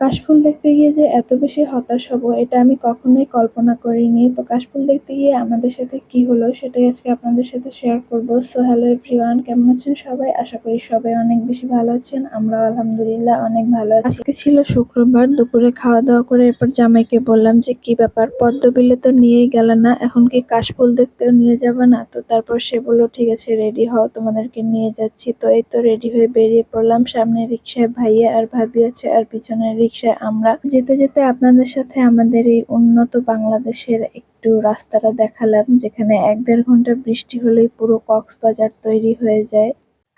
কাশফুল দেখতে গিয়ে যে এত বেশি হতাশ হব, এটা আমি কখনোই কল্পনা করিনি। তো কাশফুল দেখতে গিয়ে আমাদের সাথে কি হলো সেটাই আজকে আপনাদের সাথে শেয়ার করব। সো হ্যালো এভরিওয়ান কেমন আছেন সবাই? আশা করি সবাই অনেক বেশি ভালো আছেন। আমরা আলহামদুলিল্লাহ অনেক ভালো আছি। আজকে ছিল শুক্রবার, দুপুরে খাওয়া দাওয়া করে এরপর জামাইকে বললাম যে, কি ব্যাপার পদ্মবিলে তো নিয়েই গেল না, এখন কি কাশফুল দেখতেও নিয়ে যাবে না? তো তারপর সে বলল, ঠিক আছে রেডি হও, তোমাদেরকে নিয়ে যাচ্ছি। তো এই তো রেডি হয়ে বেরিয়ে পড়লাম। সামনে রিক্সায় ভাইয়া আর ভাবি আছে আর পিছনের রিক্সায় আমরা যেতে যেতে আপনাদের সাথে আমাদের এই উন্নত বাংলাদেশের একটু রাস্তাটা দেখালাম, যেখানে এক দেড় ঘণ্টা বৃষ্টি হলেই পুরো কক্সবাজার তৈরি হয়ে যায়।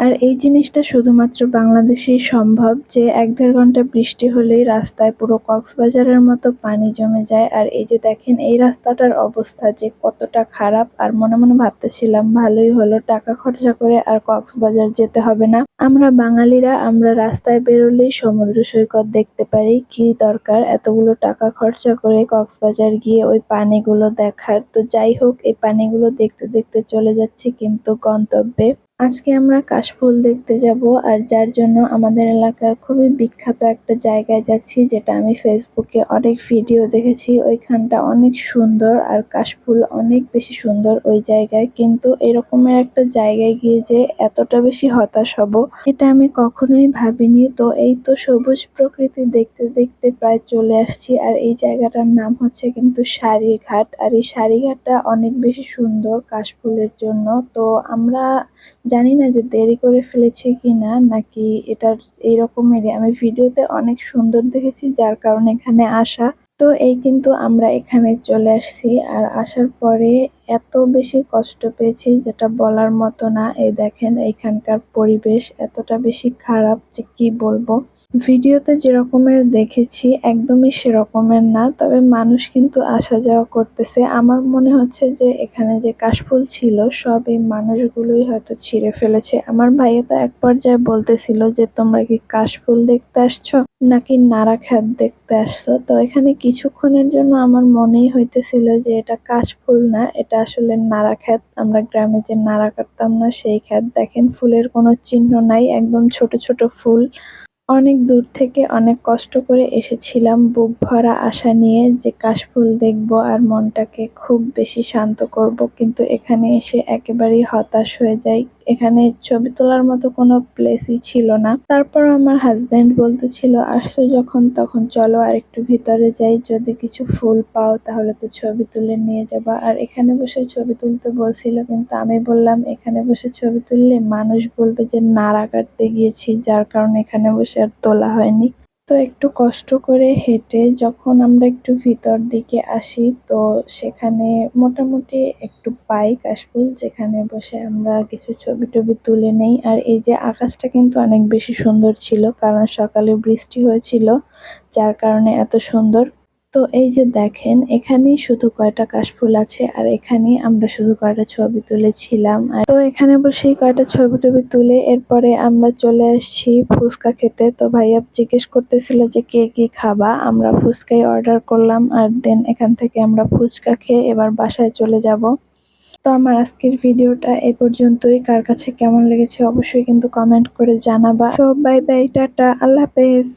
আর এই জিনিসটা শুধুমাত্র বাংলাদেশেই সম্ভব যে এক দেড় ঘণ্টা বৃষ্টি হলেই রাস্তায় পুরো কক্সবাজারের মতো পানি জমে যায়। আর এই যে দেখেন, এই রাস্তাটার অবস্থা যে কতটা খারাপ, আর মনে মনে ভাবতেছিলাম, ভালোই হলো, টাকা খরচা করে আর কক্সবাজার যেতে হবে না। আমরা বাঙালিরা, আমরা রাস্তায় বেরোলেই সমুদ্র সৈকত দেখতে পারি, কি দরকার এতগুলো টাকা খরচা করে কক্সবাজার গিয়ে ওই পানিগুলো দেখার। তো যাই হোক, এই পানিগুলো দেখতে দেখতে চলে যাচ্ছি কিন্তু গন্তব্যে। আজকে আমরা কাশফুল দেখতে যাব আর যার জন্য আমাদের এলাকার খুবই বিখ্যাত একটা জায়গায় যাচ্ছি, যেটা আমি ফেসবুকে অনেক ভিডিও দেখেছি। ওইখানটা অনেক সুন্দর আর কাশফুল অনেক বেশি সুন্দর ওই জায়গায়। কিন্তু এরকমের একটা জায়গায় গিয়ে যে এতটা বেশি হতাশ হব, এটা আমি কখনোই ভাবিনি। তো এই তো সবুজ প্রকৃতি দেখতে দেখতে প্রায় চলে আসছি আর এই জায়গাটার নাম হচ্ছে কিন্তু সারিঘাট। আর এই সারিঘাটটা অনেক বেশি সুন্দর কাশফুলের জন্য। তো আমরা জানি না যে দেরি করে ফেলেছি কি না নাকি এটার এইরকমেরই। আমি ভিডিওতে অনেক সুন্দর দেখেছি, যার কারণে এখানে আসা। তো এই কিন্তু আমরা এখানে চলে আসছি, আর আসার পরে এত বেশি কষ্ট পেয়েছি, যেটা বলার মতো না। এই দেখেন, এখানকার পরিবেশ এতটা বেশি খারাপ যে কি বলব। ভিডিওতে যেরকমের দেখেছি একদমই সেরকমের না, তবে মানুষ কিন্তু আসা যাওয়া করতেছে। আমার মনে হচ্ছে যে এখানে যে কাশফুল ছিল, সব এই মানুষগুলোই হয়তো ছিঁড়ে ফেলেছে। আমার ভাইয়া তো এক পর্যায়ে বলতেছিল যে, তোমরা কি কাশফুল দেখতে আসছো নাকি নাড়া খ্যাত দেখতে আসছো? তো এখানে কিছুক্ষণের জন্য আমার মনেই হইতেছিল যে, এটা কাশফুল না, এটা আসলে নাড়া খ্যাত। আমরা গ্রামে যে নাড়া কাটতাম না, সেই খ্যাত। দেখেন, ফুলের কোনো চিহ্ন নাই, একদম ছোট ছোট ফুল। অনেক দূর থেকে অনেক কষ্ট করে এসেছিলাম বুক ভরা আশা নিয়ে যে কাশফুল দেখব আর মনটাকে খুব বেশি শান্ত করব। কিন্তু এখানে এসে একেবারেই হতাশ হয়ে যাই এখানে ছবি তোলার মতো কোনো প্লেসই ছিল না। তারপর আমার হাজব্যান্ড বলতেছিল, আসছো যখন, তখন চলো আর একটু ভিতরে যাই। যদি কিছু ফুল পাও, তাহলে তো ছবি তুলে নিয়ে যাবা। আর এখানে বসে ছবি তুলতে বলছিল, কিন্তু আমি বললাম, এখানে বসে ছবি তুললে মানুষ বলবে যে নাড়া কাটতে গিয়েছি, যার কারণে এখানে বসে আর তোলা হয়নি। একটু কষ্ট করে হেঁটে যখন আমরা একটু ভিতর দিকে আসি, তো সেখানে মোটামুটি একটু পাই কাশফুল যেখানে বসে আমরা কিছু ছবি টবি তুলে নেই। আর এই যে আকাশটা কিন্তু অনেক বেশি সুন্দর ছিল, কারণ সকালে বৃষ্টি হয়েছিল, যার কারণে এত সুন্দর। তো এই যে দেখেন, এখানেই শুধু কয়টা কাশফুল আছে আর এখানেই আমরা শুধু কয়টা ছবি তুলেছিলাম। আর তো এখানে বসেই কয়টা ছবি টবি তুলে এরপরে আমরা চলে আসছি ফুচকা খেতে। তো ভাইয়া জিজ্ঞেস করতেছিল যে কে কি খাবা? আমরা ফুচকাই অর্ডার করলাম আর দেন এখান থেকে আমরা ফুচকা খেয়ে এবার বাসায় চলে যাব। তো আমার আজকের ভিডিওটা এ পর্যন্তই। কার কাছে কেমন লেগেছে অবশ্যই কিন্তু কমেন্ট করে জানাবা। সো বাই বাই টাটা, আল্লাহ হাফেজ।